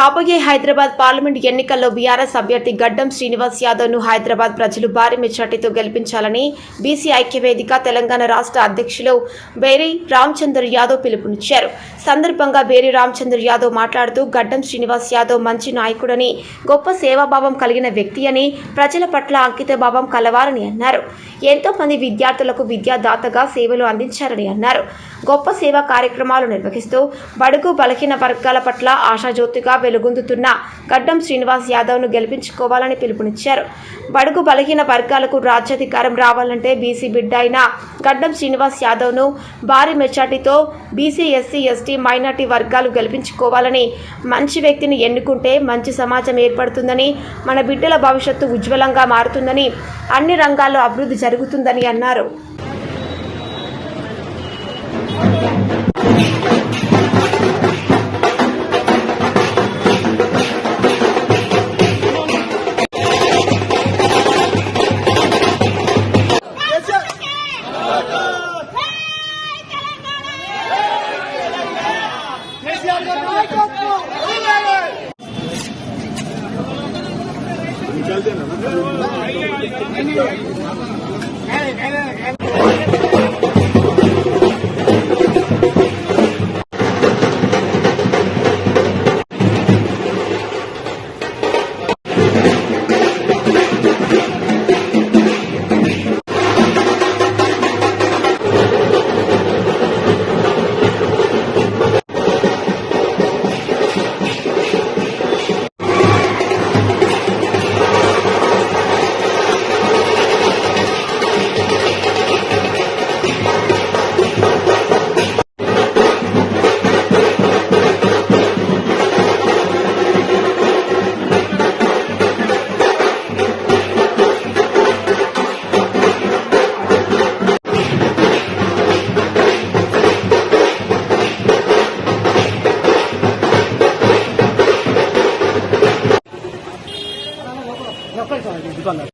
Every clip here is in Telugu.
రాబోయే హైదరాబాద్ పార్లమెంట్ ఎన్నికల్లో బీఆర్ఎస్ అభ్యర్థి గడ్డం శ్రీనివాస్ యాదవ్ను హైదరాబాద్ ప్రజలు భారీ మెజార్టీతో గెలిపించాలని బీసీ ఐక్యవేదిక తెలంగాణ రాష్ట్ర అధ్యక్షులు బేరి రామచందర్ యాదవ్ పిలుపునిచ్చారు. సందర్భంగా బేరి రామచందర్ యాదవ్ మాట్లాడుతూ గడ్డం శ్రీనివాస్ యాదవ్ మంచి నాయకుడని గొప్ప సేవాభావం కలిగిన వ్యక్తి అని ప్రజల పట్ల అంకితభావం కలవారని అన్నారు. ఎంతో మంది విద్యార్థులకు విద్యాదాతగా సేవలు అందించారని అన్నారు. గొప్ప సేవా కార్యక్రమాలు నిర్వహిస్తూ బడుగు బలహీన వర్గాల పట్ల ఆశాజ్యోతిగా వెలుగొందుతున్న గడ్డం శ్రీనివాస్ యాదవ్ను గెలిపించుకోవాలని పిలుపునిచ్చారు. బడుగు బలహీన వర్గాలకు రాజ్యాధికారం రావాలంటే బీసీ బిడ్డ అయిన గడ్డం శ్రీనివాస్ యాదవ్ను భారీ మెజార్టీతో బీసీ ఎస్సీ ఎస్టీ మైనార్టీ వర్గాలు గెలిపించుకోవాలని మంచి వ్యక్తిని ఎన్నుకుంటే మంచి సమాజం ఏర్పడుతుందని మన బిడ్డల భవిష్యత్తు ఉజ్వలంగా మారుతుందని అన్ని రంగాల్లో అభివృద్ధి జరుగుతుందని అన్నారు. दुकानदार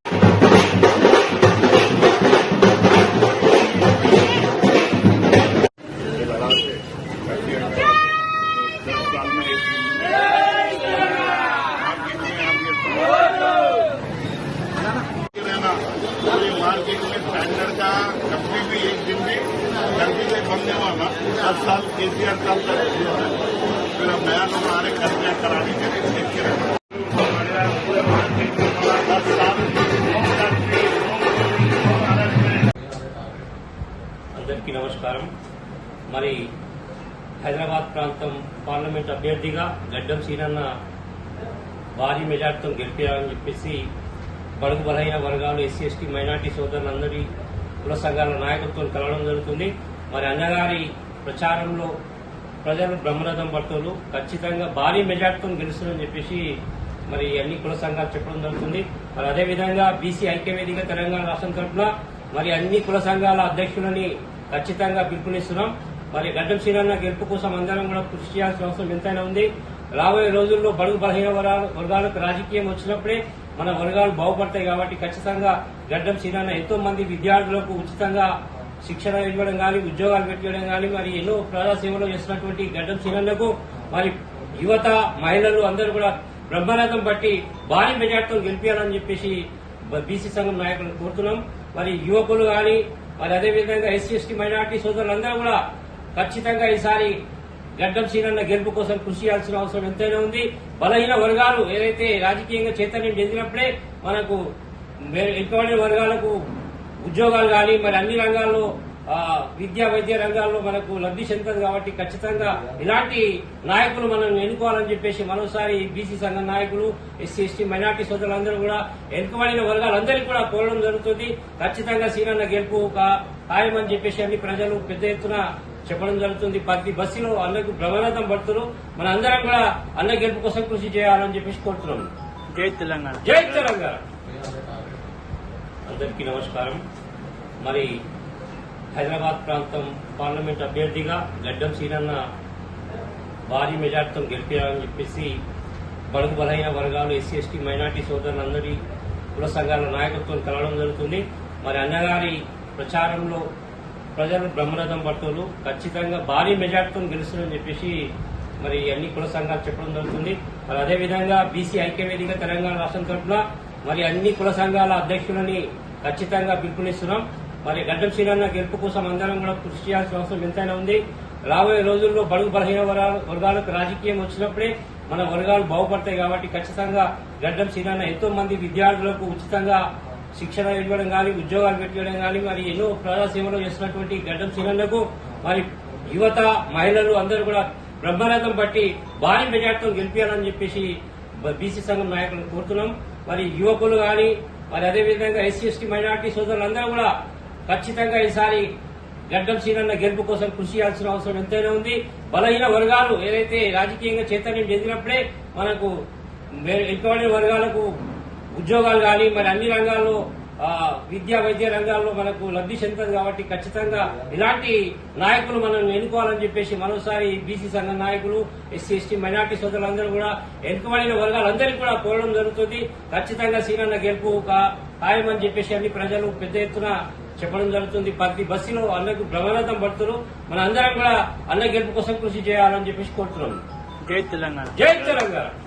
मार्केट में स्टैंडर्ड का कभी भी एक दिन में गर्मी से बनने वाला हर साल के सी हर साल तक फिर हम नया लोग हमारे घर कराने के लिए देख అందరికీ నమస్కారం. మరి హైదరాబాద్ ప్రాంతం పార్లమెంట్ అభ్యర్థిగా గడ్డం సీనన్న భారీ మెజార్టీతో గెలిపారని చెప్పేసి బడుగు బలహీన వర్గాలు ఎస్సీ ఎస్టీ మైనార్టీ సోదరులందరి కుల సంఘాల నాయకత్వం కలవడం జరుగుతుంది. మరి అన్నగారి ప్రచారంలో ప్రజలు బ్రహ్మరథం పడుతున్నారు. ఖచ్చితంగా భారీ మెజార్టీతో గెలుస్తుందని చెప్పేసి మరి అన్ని కుల సంఘాలు చెప్పడం జరుగుతుంది. మరి అదేవిధంగా బీసీ ఐక్యవేదిక తెలంగాణ రాష్ట్రం తరఫున మరి అన్ని కుల సంఘాల అధ్యక్షులని ఖచ్చితంగా పిలుపునిస్తున్నాం. మరి గడ్డం శ్రీరన్న గెలుపు కోసం అందరం కూడా కృషి చేయాల్సిన అవసరం ఎంతైనా ఉంది. రాబోయే రోజుల్లో బడుగు బలహీన వర్గాలకు రాజకీయం వచ్చినప్పుడే మన వర్గాలు బాగుపడతాయి కాబట్టి ఖచ్చితంగా గడ్డం శ్రీరన్న ఎంతో మంది విద్యార్థులకు ఉచితంగా శిక్షణ ఇవ్వడం కానీ ఉద్యోగాలు పెట్టడం కానీ మరి ఎన్నో ప్రజా సేవలు చేస్తున్నటువంటి గడ్డం శ్రీరన్నకు మరి యువత మహిళలు అందరూ కూడా బ్రహ్మరథం బట్టి భారీ మెజార్టీతో గెలిపించాలని చెప్పేసి బీసీ సంఘం నాయకులు కోరుతున్నాం. మరి యువకులు కానీ మరి అదేవిధంగా ఎస్సీ ఎస్టీ మైనార్టీ సోదరులందరూ కూడా ఖచ్చితంగా ఈసారి గడ్డం సీనన్న గెలుపు కోసం కృషి చేయాల్సిన అవసరం ఎంతైనా ఉంది. బలహీన వర్గాలు ఏదైతే రాజకీయంగా చైతన్యం చెందినప్పుడే మనకు వెనుకబడిన వర్గాలకు ఉద్యోగాలు కానీ మరి అన్ని రంగాల్లో విద్యా వైద్య రంగాల్లో మనకు లబ్ధి చెందుతుంది కాబట్టి ఖచ్చితంగా ఇలాంటి నాయకులు మనం ఎన్నుకోవాలని చెప్పేసి మరోసారి బీసీ సంఘం నాయకులు ఎస్సీ ఎస్టీ మైనార్టీ సోదరులందరూ కూడా వెనుకబడిన వర్గాలందరికీ కూడా కోరడం జరుగుతుంది. ఖచ్చితంగా సీనన్న గెలుపు ఒక ఖాయమని చెప్పేసి అన్ని ప్రజలు పెద్ద ఎత్తున చెప్పడం జరుగుతుంది. ప్రతి బస్సులో అన్నకు బ్రహ్మరథం పడుతున్నారు మన అందరం కూడా అన్న గెలుపు కోసం కృషి చేయాలని చెప్పేసి కోరుతున్నాం. జై తెలంగాణ. జై తెలంగాణ. అందరికీ నమస్కారం. మరి హైదరాబాద్ ప్రాంతం పార్లమెంట్ అభ్యర్థిగా గడ్డం సీనన్న భారీ మెజార్టీతో గెలిపారని చెప్పేసి బడుగు బలహీన వర్గాలు ఎస్సీ ఎస్టీ మైనార్టీ సోదరులందరి కుల సంఘాల నాయకత్వం కలవడం జరుగుతుంది. మరి అన్నగారి ప్రచారంలో ప్రజలు బ్రహ్మరథం పట్టులు ఖచ్చితంగా భారీ మెజార్టీతో గెలుస్తుందని చెప్పేసి మరి అన్ని కుల సంఘాలు చెప్పడం జరుగుతుంది. మరి అదేవిధంగా బీసీ ఐక్యవేదిక తెలంగాణ రాష్ట్రం తరఫున మరి అన్ని కుల సంఘాల అధ్యక్షులని ఖచ్చితంగా పిలుపునిస్తున్నాం. మరి గడ్డం శ్రీరాన్న గెలుపు కోసం అందరం కూడా కృషి చేయాల్సిన అవసరం ఎంతైనా ఉంది. రాబోయే రోజుల్లో బడుగు బలహీన వర్గాలకు రాజకీయం వచ్చినప్పుడే మన వర్గాలు బాగుపడతాయి కాబట్టి ఖచ్చితంగా గడ్డం శ్రీరాన్న ఎంతో మంది విద్యార్థులకు ఉచితంగా శిక్షణ ఇవ్వడం కానీ ఉద్యోగాలు పెట్టడం కానీ మరి ఎన్నో ప్రజాసేవలు చేస్తున్నటువంటి గడ్డం శ్రీరన్నకు మరి యువత మహిళలు అందరూ కూడా బ్రహ్మరథం బట్టి భారీ మెజార్టీతో గెలిపించాలని చెప్పేసి బీసీ సంఘం నాయకులను కోరుతున్నాం. మరి యువకులు కానీ మరి అదేవిధంగా ఎస్సీ ఎస్టీ మైనార్టీ సోదరులందరూ కూడా ఖచ్చితంగా ఈసారి గడ్డం సీనన్న గెలుపు కోసం కృషి చేయాల్సిన అవసరం ఎంతైనా ఉంది. బలహీన వర్గాలు ఏదైతే రాజకీయంగా చైతన్యం చెందినప్పుడే మనకు వెనుకబడిన వర్గాలకు ఉద్యోగాలు కానీ మరి అన్ని రంగాల్లో విద్యా వైద్య రంగాల్లో మనకు లబ్ధి చెందుతుంది కాబట్టి ఖచ్చితంగా ఇలాంటి నాయకులు మనం ఎన్నుకోవాలని చెప్పేసి మరోసారి బీసీ సంఘ నాయకులు ఎస్సీ ఎస్టీ మైనార్టీ సోదరులందరూ కూడా వెనుకబడిన వర్గాలందరికీ కూడా కోరడం జరుగుతుంది. ఖచ్చితంగా సీనన్న గెలుపు ఖాయమని చెప్పేసి అన్ని ప్రజలు పెద్ద ఎత్తున చెప్పడం జరుగుతుంది. ప్రతి బస్సులో అన్నకు బ్రహ్మరథం పడుతున్నారు మన అందరం కూడా అన్న గెలుపు కోసం కృషి చేయాలని చెప్పేసి కోరుతున్నాం. జై తెలంగాణ. జై తెలంగాణ.